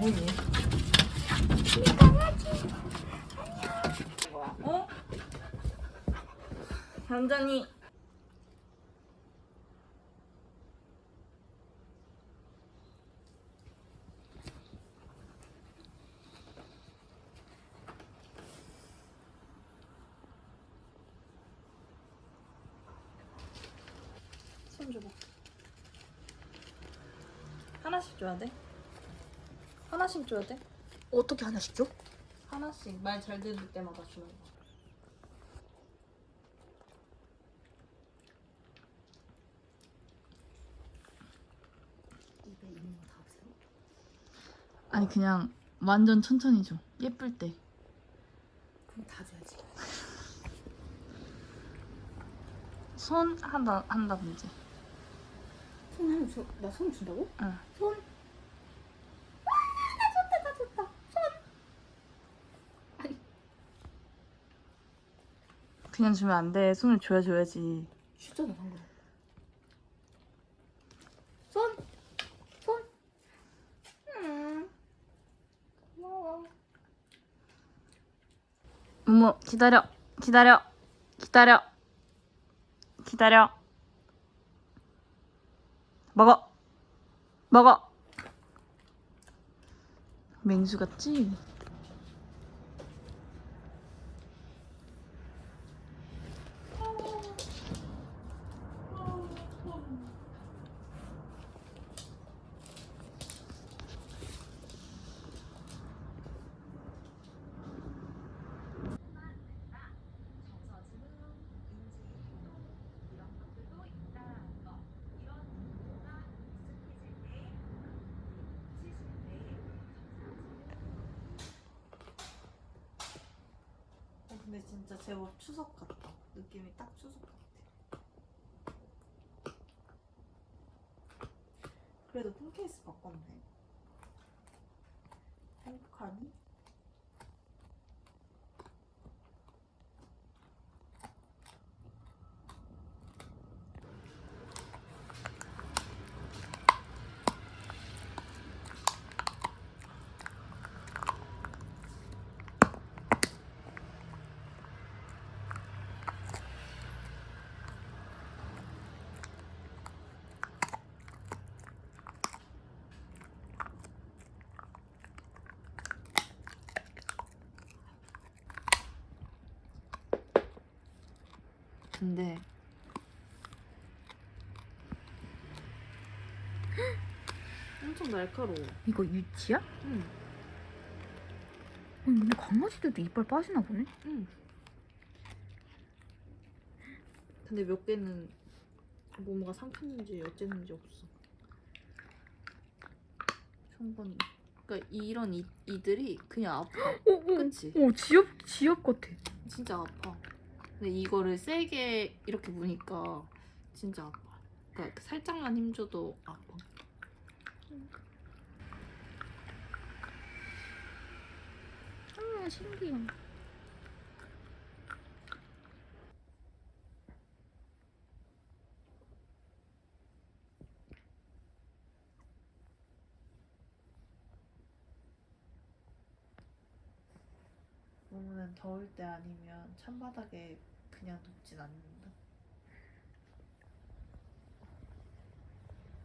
뭐니? 어? 완전히 손 줘봐. 하나씩 줘야 돼. 하나씩 줘야 돼. 어떻게 하나씩 줘? 하나씩 말 잘 들을 때마다 주는 거. 입에 있는 거 다 없애요? 아니 그냥 완전 천천히 줘. 예쁠 때. 그럼 다 줘야지. 손 한다 한다든지. 손 하나 줘. 나 손 준다고? 응. 손. 와, 나 줬다, 나 줬다. 손. 아니, 그냥 주면 안 돼. 손을 줘야 줘야지. 주잖아 방금. 손. 손. 음. 고마워. 어머 기다려 기다려 기다려 기다려. 먹어 먹어. 맹수 같지? 제법 추석 같다. 느낌이 딱 추석 같아. 그래도 폰 케이스 바꿨네. 행복하니? 근데 엄청 날카로워. 이거 유치야? 응. 아니, 근데 강아지들도 이빨 빠지나 보네. 응. 근데 몇 개는 뭐뭐가 삼켰는지 어쨌는지 없어. 충분히. 그러니까 이런 이, 이들이 그냥 아파. 오, 오, 그치? 오, 지엽, 지엽 같아. 진짜 아파. 근데 이거를 세게 이렇게 무니까 진짜 아파. 그러니까 살짝만 힘줘도 아파. 아, 신기해. 더울 때 아니면 찬바닥에 그냥 눕진 않는다.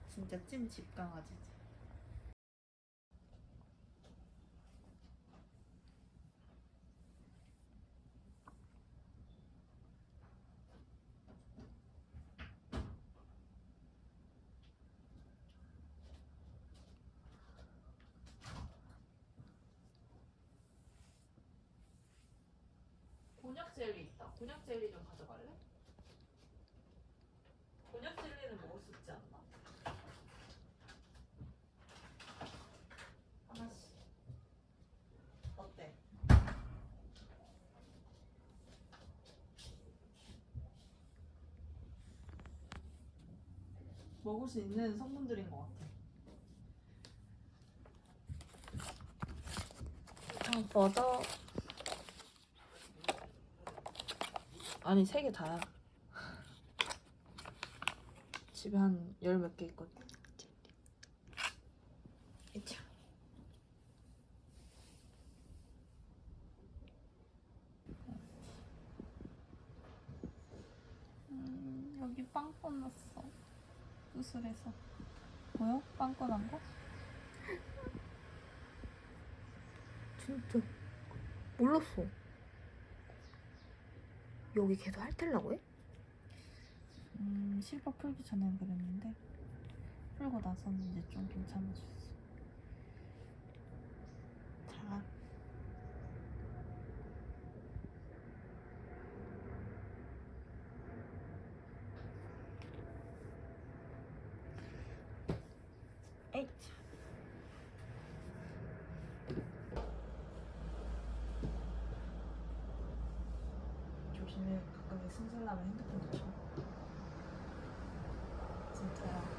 진짜 찐 집강아지지. 곤약 젤리. 곤약 젤리 좀 가져갈래? 곤약 젤리는 먹을 수 있지 않나? 하나씩. 어때? 먹을 수 있는 성분들인 것 같아. 아, 맞아. 아니 세 개 다야. 집에 한 열 몇 개 있거든. 이차. 음, 여기 빵꾸 났어. 수술해서. 보여? 빵꾸 난 거? 진짜 몰랐어. 여기 계속 핥으려고 해? 음, 실버 풀기 전엔 그랬는데 풀고 나서는 이제 좀 괜찮아졌어. 자. 에이. 조심해. 가끔씩 승질나면 핸드폰 놓쳐. 진짜야.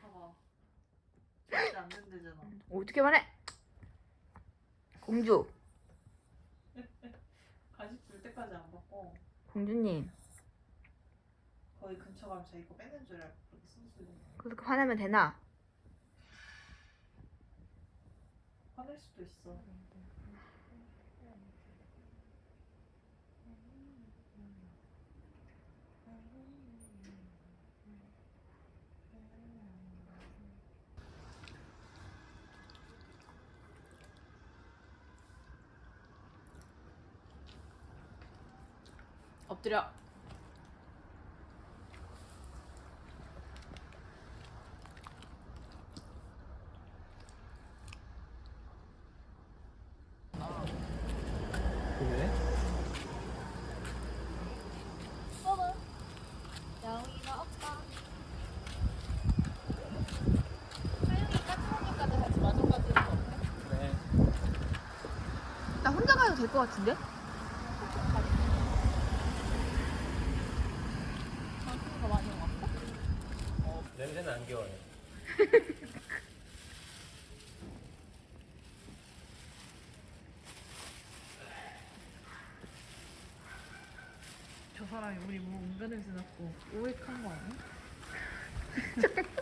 봐봐. 절대 안 된대잖아. 어떻게 말해? 공주, 간식 줄 때까지 안 받고 공주님. 거의 근처 가면 자기 거 뺏는 줄 알고 그렇게 화내면 되나? 화낼 수도 있어. 엎드려. 그래? 야옹이가 없다. 하영이 까칠하니까지 같이 마중까지 그래. 나 혼자 가도 될 것 같은데? 당신이가 많이 왔어? 어, 냄새는 안 귀여워요. 저 사람이 우리 뭐 은근 냄새 났고 오액한 거 아니야?